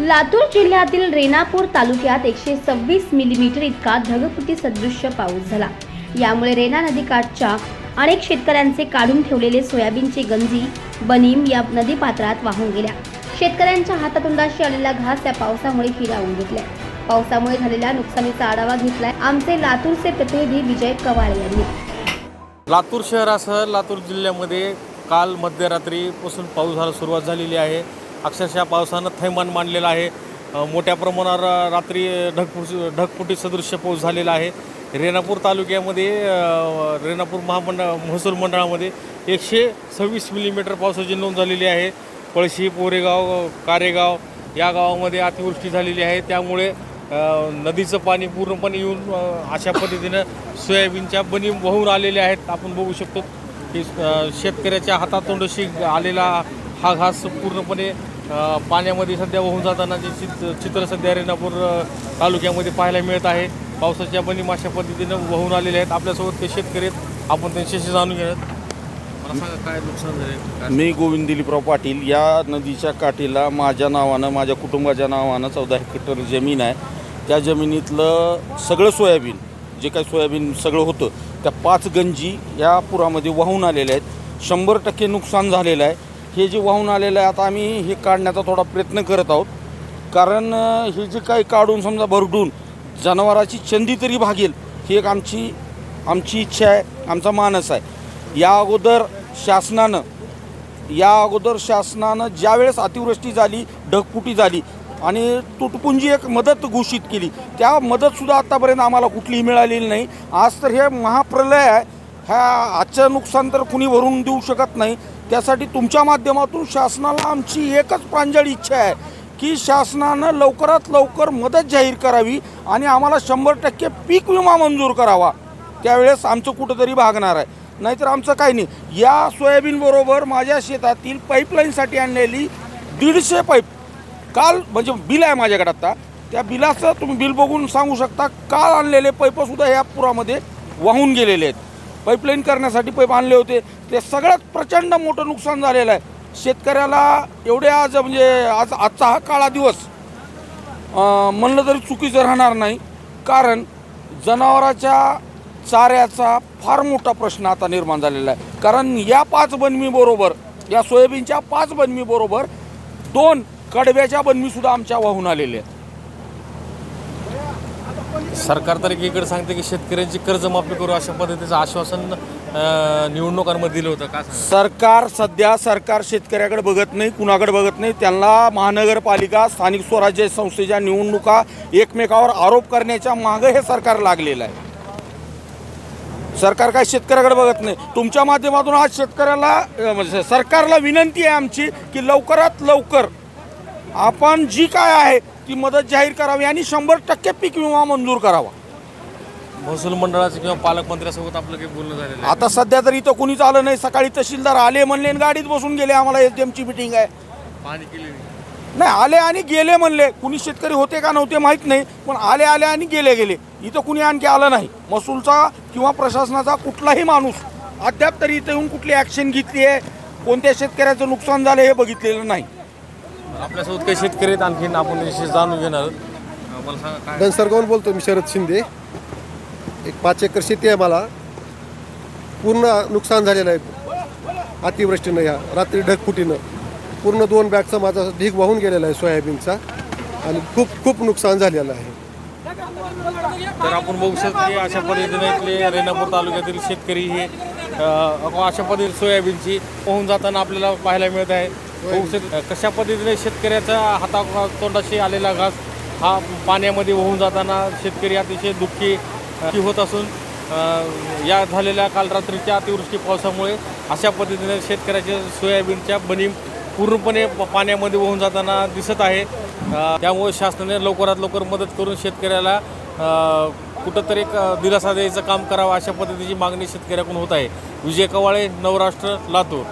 लातूर जिल्ह्यातील रेणापूर तालुक्यात एकशे सव्वीस मिलीमीटर इतका ढगफुटी सदृश्य पाऊस झाला. यामुळे रेणा नदीकाठच्या अनेक शेतकऱ्यांचे काढून ठेवलेले सोयाबीनचे गंजी बनीम या नदीपात्रात वाहून गेल्या. शेतकऱ्यांच्या हातातोंडाशी आलेला घास या पावसामुळे हिरावून घेतलाय पावसामुळे झालेल्या नुकसानीचा आढावा घेतलाय आमचे लातूरचे प्रतिनिधी विजय कवाळे यांनी. लातूर शहरासह लातूर जिल्ह्यामध्ये काल मध्यरात्रीपासून पाऊस झाला सुरुवात झालेली आहे. अक्षरशः पावसानं थैमान मांडलेलं आहे. मोठ्या प्रमाणावर रात्री ढगफुटी ढगफुटी सदृश्य पाऊस झालेला आहे. रेणापूर तालुक्यामध्ये रेणापूर महामंडळ महसूल मंडळामध्ये एकशे सव्वीस मिलीमीटर पावसाची नोंद झालेली आहे. पळशी पोरेगाव कारेगाव या गावामध्ये अतिवृष्टी झालेली आहे. त्यामुळे नदीचं पाणी पूर्णपणे येऊन अशा पद्धतीनं सोयाबीनच्या बनी वाहून आलेले आहेत. आपण बघू शकतो की शेतकऱ्याच्या हातातोंडशी आलेला हा घास पूर्णपणे पाण्यामध्ये सध्या वाहून जाताना जे चित चित्र सध्या रेणापूर तालुक्यामध्ये पाहायला मिळत आहे. पावसाच्या बनी अशा पद्धतीनं वाहून आलेले आहेत. आपल्यासोबत ते शेतकरी आहेत. आपण त्यांच्याशी जाणून घेण्यात काय नुकसान झाले मी गोविंद दिलीपराव पाटील. या नदीच्या काठीला माझ्या नावानं माझ्या कुटुंबाच्या नावानं चौदा हेक्टर जमीन आहे. त्या जमिनीतलं सगळं सोयाबीन जे काही सोयाबीन सगळं होतं त्या पाच गंजी या पुरामध्ये वाहून आलेल्या आहेत. शंभर टक्के नुकसान झालेलं आहे. हे जे वाहून आलेलं आहे आता आम्ही हे काढण्याचा थोडा प्रयत्न करत आहोत. कारण हे जे काही काढून समजा भरडून जनावराची चंदी तरी भागेल ही एक आमची आमची इच्छा आहे आमचा मानस आहे. या अगोदर शासनानं या अगोदर शासनानं ज्यावेळेस अतिवृष्टी झाली ढगफुटी झाली आणि तुटपुंजी एक मदत घोषित केली. त्या मदतसुद्धा आत्तापर्यंत आम्हाला कुठलीही मिळालेली नाही. आज तर हे महाप्रलय आहे. ह्या आजचं नुकसान तर कुणी भरून देऊ शकत नाही. त्यासाठी तुमच्या माध्यमातून शासनाला आमची एकच प्रांजळ इच्छा आहे की शासनानं लवकरात लवकर मदत जाहीर करावी आणि आम्हाला शंभर टक्के पीक विमा मंजूर करावा. त्यावेळेस आमचं कुठंतरी भागणार आहे. नाहीतर आमचं काही नाही. या सोयाबीनबरोबर माझ्या शेतातील पाईपलाईनसाठी आणलेली दीडशे पाईप काल म्हणजे बिल आहे माझ्याकडे आता. त्या बिलाचं तुम्ही बिल बघून सांगू शकता काल आणलेले पैपसुद्धा या पुरामध्ये वाहून गेलेले आहेत. पाईपलाईन करण्यासाठी पाईप आणले होते. ते सगळ्यात प्रचंड मोठं नुकसान झालेलं आहे. शेतकऱ्याला एवढे आज म्हणजे आज आजचा हा काळा दिवस म्हणलं तरी चुकीचं राहणार नाही. कारण जनावराच्या चाऱ्याचा फार मोठा प्रश्न आता निर्माण झालेला आहे. कारण या पाच बनमीबरोबर या सोयाबीनच्या पाच बनमीबरोबर दोन कडव्याच्या बनमीसुद्धा आमच्या वाहून आलेल्या आहेत. सरकार तर एकीकडे सांगते की शेतकऱ्यांची कर्जमाफी करू अशा पद्धतीचं आश्वासन निवडणुकांमध्ये दिलं होतं. का? सरकार सध्या सरकार शेतकऱ्याकडे बघत नाही कुणाकडे बघत नाही. त्यांना महानगरपालिका स्थानिक स्वराज्य संस्थेच्या निवडणुका एकमेकावर आरोप करण्याच्या मागं हे सरकार लागलेलं आहे. सरकार काय शेतकऱ्याकडे बघत नाही. तुमच्या माध्यमातून आज शेतकऱ्याला म्हणजे सरकारला विनंती आहे आमची की लवकरात लवकर आपण जी काय आहे ती मदत जाहीर करावी आणि शंभर टक्के पीक विमा मंजूर करावा. महसूल मंडळाचं किंवा पालकमंत्र्यासोबत आपलं काही बोलणं झालेलं आता सध्या तर इथं कुणीच आलं नाही. सकाळी तहसीलदार आले म्हणले आणि गाडीत बसून गेले. आम्हाला एस डी एमची मिटिंग आहे. पाणी केली नाही. नाही आले आणि गेले म्हणले. कुणी शेतकरी होते का नव्हते माहीत नाही पण आले आले आणि गेले गेले. इथं कुणी आणखी आलं नाही. महसूलचा किंवा प्रशासनाचा कुठलाही माणूस अद्याप तरी इथं येऊन कुठली ॲक्शन घेतली आहे. कोणत्या शेतकऱ्याचं नुकसान झालं हे बघितलेलं नाही. आपल्यासोबत काही शेतकरी आहेत आणखीन आपण त्यांच्याशी जाणून घेणार आहोत. अ, मला सांगा काय धनसरगावून बोलतो मी शरद शिंदे. एक पाच एकर शेती आहे मला. पूर्ण नुकसान झालेलं आहे. अतिवृष्टीनं या रात्री ढगफुटीनं पूर्ण दोन बॅगचा माझा ढीग वाहून गेलेला आहे सोयाबीनचा. आणि खूप खूप नुकसान झालेलं आहे. तर आपण बघू शकतो की अशा पद्धतीने इथले रेणापूर तालुक्यातील शेतकरी हे अ, अशा पद्धतीने सोयाबीनची पोहून जाताना आपल्याला पाहायला मिळत आहे. बघू कशा पद्धतीने शेतकऱ्याचा हाता तोंडाशी आलेला घास हा पाण्यामध्ये वाहून जाताना शेतकरी अतिशय दुःखी होत असून या झालेल्या काल रात्रीच्या अतिवृष्टी पावसामुळे अशा पद्धतीने शेतकऱ्याच्या सोयाबीनच्या बनी पूर्णपणे पाण्यामध्ये वाहून जाताना दिसत आहे. त्यामुळे शासनाने लवकरात लवकर मदत करून शेतकऱ्याला कुठंतरी एक दिलासा द्यायचं काम करावं अशा पद्धतीची मागणी शेतकऱ्याकडून होत आहे. विजय कवाळे नवराष्ट्र लातूर.